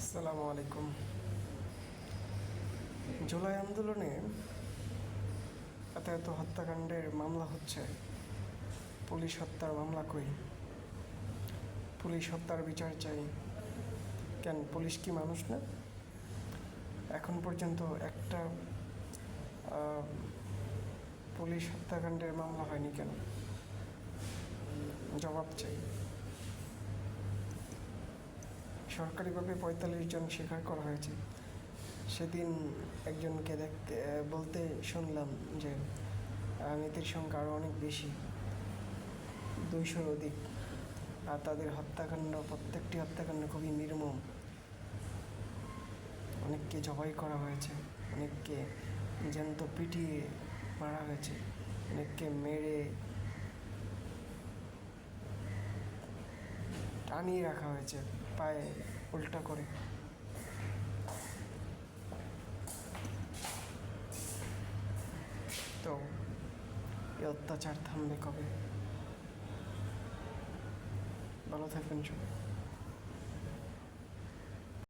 আসসালামু আলাইকুম। জুলাই আন্দোলনে এত এত হত্যাকাণ্ডের মামলা হচ্ছে। পুলিশ হত্যার মামলা কই? পুলিশ হত্যার বিচার চাই। কেন, পুলিশ কি মানুষ না? এখন পর্যন্ত একটা পুলিশ হত্যাকাণ্ডের মামলা হয়নি কেন? জবাব চাই। সরকারিভাবে পঁয়তাল্লিশ জন স্বীকার করা হয়েছে। সেদিন একজনকে দেখতে বলতে শুনলাম যে আহমেদের সংখ্যা আরও অনেক বেশি, দুইশোর অধিক। আর তাদের হত্যাকাণ্ড, প্রত্যেকটি হত্যাকাণ্ড খুবই নির্মম। অনেককে জবাই করা হয়েছে, অনেককে জ্যান্ত পিটিয়ে মারা হয়েছে, অনেককে মেরে টানিয়ে রাখা হয়েছে পায়ে উল্টা করে। তো এই অত্যাচার থামবে কবে? ভালো থাকবেন সবাই।